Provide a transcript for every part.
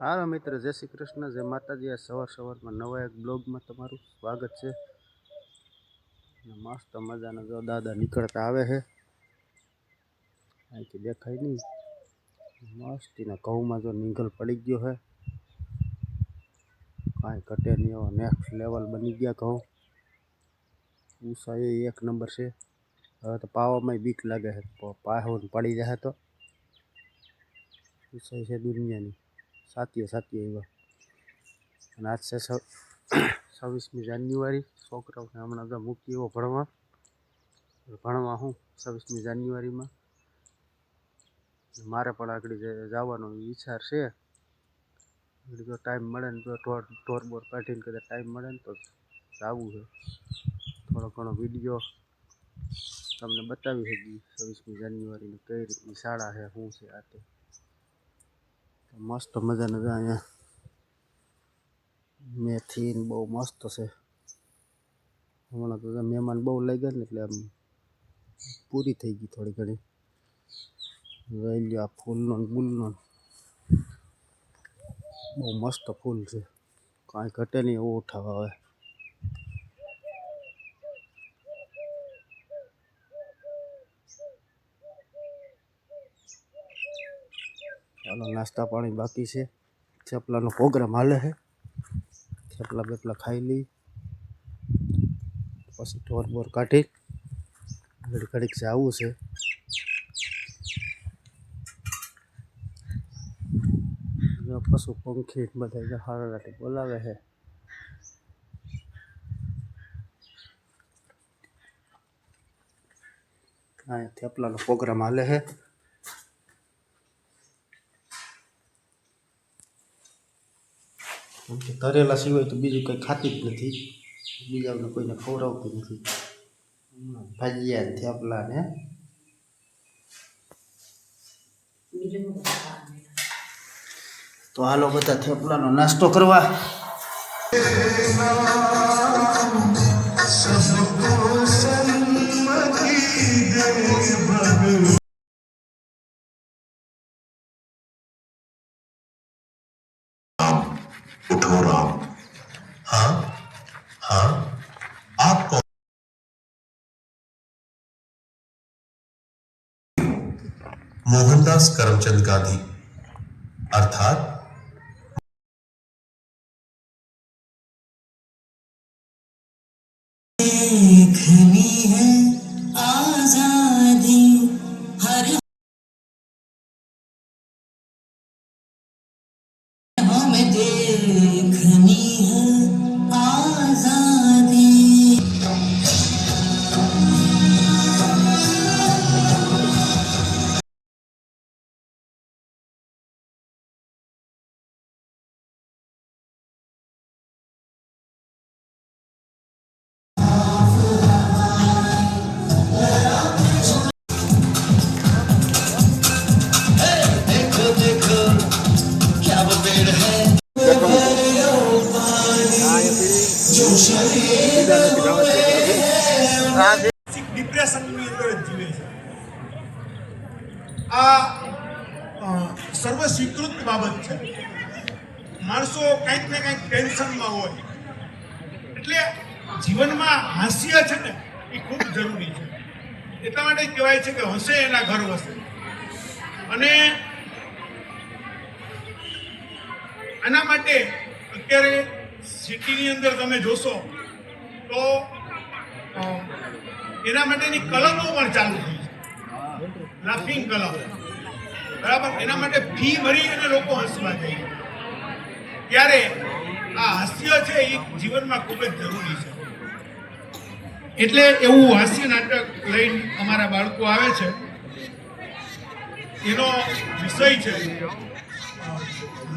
હાલો મિત્ર, જય શ્રી કૃષ્ણ. જય માતાજી, આ સવાર સવારમાં નવા એક બ્લોગમાં તમારું સ્વાગત છે. મસ્ત મજાના જો દાદા નીકળતા આવે છે. અહીંથી દેખાય નહીં. મસ્તીના ઘઉંમાં જો નીંગલ પડી ગયો છે. કાંઈ ઘટે નહીં એવો નેક્સ્ટ લેવલ બની ગયા ઘઉં. ઉષા એ એક નંબર છે. હવે તો પાવામાં બીક લાગે છે. પાહો પડી જાય તો. ઊંચાઈ છે દુનિયાની. સાતીએ સાતીએ એવા. અને આજ છે છવ્વીસમી જાન્યુઆરી. છોકરાઓને હમણાં તો મૂકી એવો ભણવા. ભણવા હું છવ્વીસમી જાન્યુઆરીમાં. મારે પણ આગળ જવાનો વિચાર છે જો ટાઈમ મળે ને તો ઢોર ઢોર બોર કાઢીને કદાચ ટાઈમ મળે ને તો જવું છે. થોડો ઘણો વીડિયો તમને બતાવી શકીએ છવ્વીસમી જાન્યુઆરીની કઈ રીતની શાળા છે, શું છે, આ તે. મસ્ત મજાના છે અહીંયા. મેથી બહુ મસ્ત છે. હમણાં તો મહેમાન બહુ લઈ ગયા ને એટલે આમ પૂરી થઈ ગઈ થોડી ઘણી. લઈ લ્યો આ ફૂલનો ને બુલનો બહુ મસ્ત ફૂલ છે. કાંઈ ઘટે નહીં એવું ઉઠાવે આવે. ચાલો, નાસ્તા પાણી બાકી છે. થેપલાનો પ્રોગ્રામ હાલે છે. થેપલા બેપલા ખાઈ લઈ. પછી ઢોર બોર કાઢી ઘડી ઘડીક છે. આવું છે પશુ પંખી બધા હારાટી બોલાવે છે. હા, થેપલાનો પ્રોગ્રામ હાલે છે. કે તરેલા સિવાય તો બીજું કંઈ ખાતી જ નથી. બીજાને કોઈને ખવડાવતી નથી. ભાજીયા થેપલા ને તો હાલો બધા થેપલાનો નાસ્તો કરવા. उठो राम। हाँ? हाँ? आप कौन मोहनदास करमचंद गांधी अर्थात ડિપ્રેશનની અંદર જીવે છે આ સર્વસ્વીકૃત સર્વ સ્વીકૃત બાબત છે. માણસો કંઈક ને કંઈક ટેન્શનમાં હોય. એટલે જીવનમાં હાસ્ય છે ને, એ ખૂબ જરૂરી છે. એટલા માટે કહેવાય છે કે હશે એના ઘર વસે. અને આના માટે અત્યારે સિટીની અંદર તમે જોશો તો એના માટેની કલમો પણ ચાલુ થઈ છે. લાફિંગ કલમ. બરાબર? એના માટે ફી ભરી અને લોકો હસવા જાય ત્યારે આ હાસ્ય છે એ જીવનમાં ખૂબ જ જરૂરી છે. એટલે એવું હાસ્ય નાટક લઈને અમારા બાળકો આવે છે. એનો વિષય છે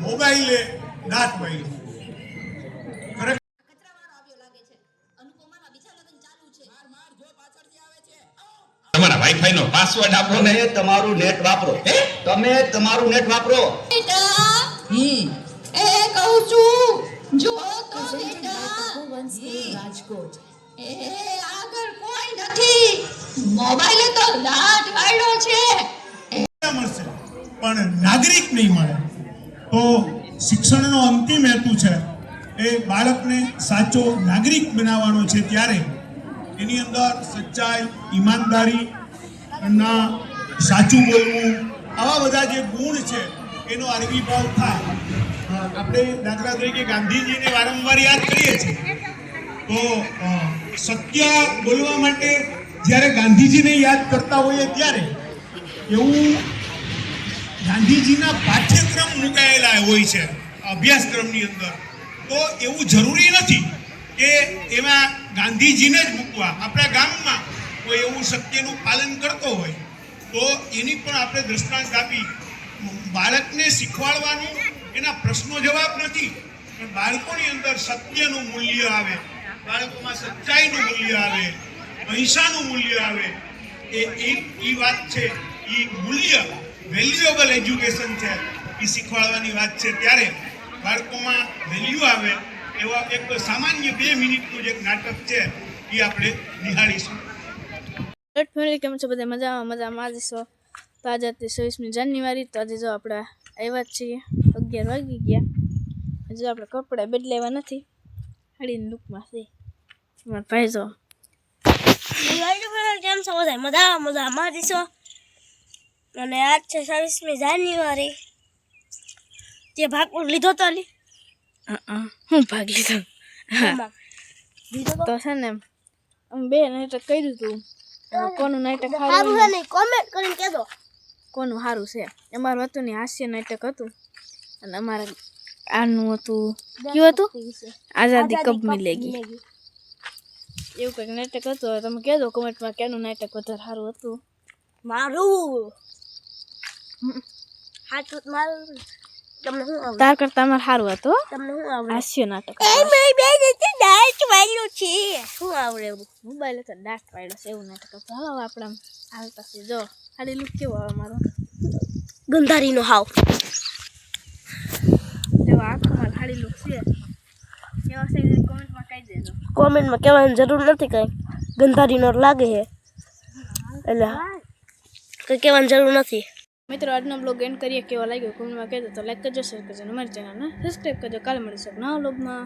મોબાઈલે દાંત વાળ્યું ખરેખર કચરાવાળો આવ્યો લાગે છે અનુપમાના બીજા લગ્ન ચાલુ છે માર માર જો પાછળથી આવે છે તમારા વાઈફાઈ નો પાસવર્ડ આપો ને. તમે તમારું નેટ વાપરો. તમે તમારું નેટ વાપરો. બેટા હમ. એ કહું છું જો તો બેટા રાજકોટ. એ આગળ કોઈ નથી. મોબાઈલે તો વાળ્યો છે. મળશે પણ નાગરિક નહીં મળે. તો શિક્ષણનો અંતિમ હેતુ છે એ બાળકને સાચો નાગરિક બનાવવાનો છે ત્યારે. એની અંદર સચ્ચાઈ ઈમાનદારી ના સાચું બોલવું, આવા બધા જે ગુણ છે, એનો આવિર્ભાવ થાય. આપણે દાખલા તરીકે ગાંધીજીને વારંવાર યાદ કરીએ છીએ. તો સત્ય બોલવા માટે જ્યારે ગાંધીજીને યાદ કરતા હોઈએ ત્યારે એવું ગાંધીજીના પાઠ્યક્રમ મુકાયેલા હોય છે, અભ્યાસક્રમની અંદર. તો એવું જરૂરી નથી કે એમાં ગાંધીજીને જ મૂકવા. આપણા ગામમાં કોઈ એવું સત્યનું પાલન કરતો હોય, તો એની પણ આપણે દ્રષ્ટાંત આપી. બાળકને શીખવાડવાનું એના પ્રશ્નો જવાબ નથી, પણ બાળકોની અંદર સત્યનું મૂલ્ય આવે, બાળકોમાં સચ્ચાઈનું મૂલ્ય આવે, અહિંસાનું મૂલ્ય આવે, એ એ વાત છે એ મૂલ્ય વેલ્યુએબલ એજ્યુકેશન છે એ શીખવાડવાની વાત છે. ત્યારે બાળકોમાં વેલ્યુ આવે, એવા એક સામાન્ય બે મિનિટનું જે નાટક છે એ આપણે નિહાળીશું. ગુડ ફેમિલી કેમ છો બધા? મજામાં મજામાં. આજે છો તો આજે હતી છવ્વીસમી જાન્યુઆરી. તો આજે જો આપણે આવ્યા છીએ. અગિયાર વાગી ગયા. હજુ આપણે કપડાં બદલાવ્યા નથી. હાડીની લૂકમાં છે. મારા ભાઈ જો. કેમ છો બધા? મજામાં મજામાં. છો? અને આજ છે છવ્વીસમી જાન્યુઆરી. તે ભાગ લીધો તો લી હું ભાગ લીધો? લીધો તો? છે ને અમે બે ને કર્યું હતું હવે કોનું નાટક સારું છે? નહીં કોમેન્ટ કરીને કહેજો. કોનું સારું છે? અમારું હતું ને હાસ્ય નાટક હતું. અને અમારા આનું હતું કયું હતું? આઝાદી કબ મિલેગી. એવું કંઈક નાટક હતું? તમે કહેજો કોમેન્ટમાં કેનું નાટક વધારે સારું હતું. મારું. હાચું મારું. તમને શું તાર કરતા અમારે સારું હતું હો. તમને શું આવડે હાસ્ય નાટક એ મેં બે જતી ડાયટ વાળ્યું છે. શું આવડે એવું? મોબાઈલ તો ડાક વાળ્યો છે એવું નાટક હાલો હવે આપણે હાલતા છે જો ખાલી લુક કેવો આવે મારો? ગંધારીનો હાવ. એવો આખો મારો ખાલી લુક છે. એવા છે કોમેન્ટમાં કહી દેજો. કોમેન્ટમાં કહેવાની જરૂર નથી કઈ. ગંધારીનો લાગે છે. એટલે કઈ કહેવાની જરૂર નથી. મિત્રો, આજનો બ્લોગ એન્ડ કરીએ. કેવો લાગ્યો? કોમેન્ટમાં કહેજો તો લાઈક કરજો શેર કરજો અને અમારી ચેનલને સબસ્ક્રાઈબ કરજો. કાલે મળીશું નવા બ્લોગમાં